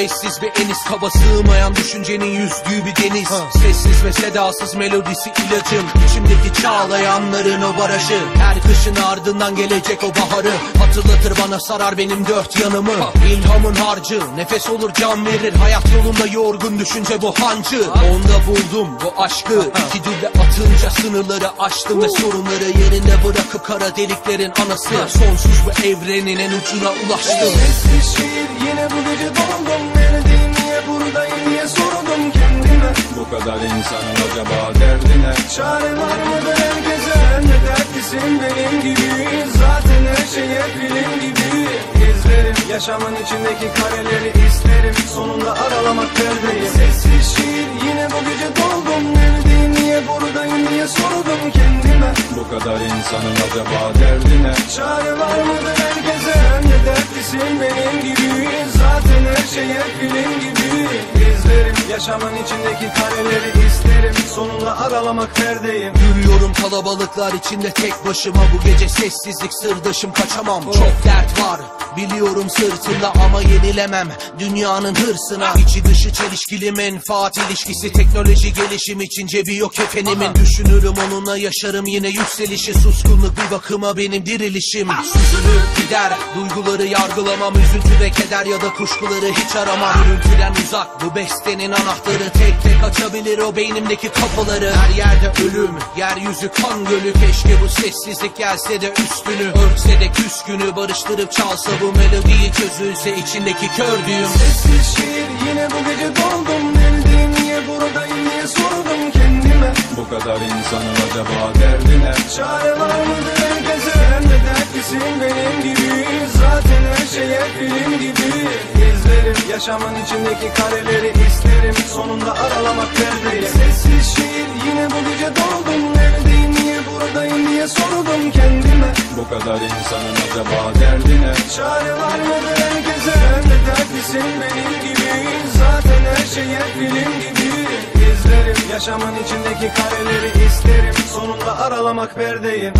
eşsiz ve eniz kaba sığmayan düşüncenin yüzdüğü bir deniz. Sessiz ve sedasız melodisi ilacım. İçimdeki çağlayanların o barajı. Her kışın ardından gelecek o baharı. Hatırlatır bana sarar benim dört yanımı. İlhamın harcı nefes olur can verir. Hayat yolunda yorgun düşünce bu hancı. Onda buldum bu aşkı. İki dilde atınca sınırları aştım Ve sorunları yerinde bırakıp kara deliklerin anası. Sonsuz bu evrenin en ucuna ulaştım. Sessiz şiir yine bu gece doldum Neredeyim niye buradayım diye sordum kendime. Bu kadar insanın acaba derdi ne? Çare var mıdır herkese? Ne dertlisin benim gibi? Zaten her şeye film gibi. İzlerim yaşamın içindeki kareleri isterim Sonunda aralamak perdeyi Sessiz şiir yine bu gece doldum. Neredeyim niye buradayım diye sordum kendime. Bu kadar insanın acaba derdi ne? Çare var mıdır herkese? Ne dertlisin benim gibi her şeye film gibi yaşamın içindeki kareleri isterim Sonunda aralamak perdeyim. Yürüyorum kalabalıklar içinde tek başıma. Bu gece sessizlik sırdaşım kaçamam. Çok dert var. Biliyorum sırtımda ama yenilemem Dünyanın hırsına. İçi dışı çelişkili menfaat ilişkisi. Teknoloji gelişim için cebi yok efenimin Düşünürüm onunla yaşarım yine yükselişi. Suskunluk bir bakıma benim dirilişim. Süzülüp gider duyguları yargılamam. Üzüntü ve keder ya da kuşkuları hiç aramam. Gürültüden uzak bu bestenin anahtarı Tek tek açabilir o beynimdeki kapıları Her yerde ölüm yeryüzü kan gölü. Keşke bu sessizlik gelse de üstünü. Örtse de küskünü barıştırıp çalsa bu melodiyi Çözülse içindeki kör düğüm. Sessiz şiir yine bu gece doldum. Neredeyim niye buradayım diye sordum kendime. Bu kadar insanın acaba derdi ne? Çare yaşamın içindeki kareleri isterim. Sonunda aralamak perdeyi Sessiz şiir yine bu gece doldum Neredeyim niye buradayım diye sordum kendime. Bu kadar insanın acaba derdi ne? Çare var mıdır herkese? Ne dertlisin benim gibi Zaten her şeye film gibi. İzlerim yaşamın içindeki kareleri isterim. Sonunda aralamak perdeyim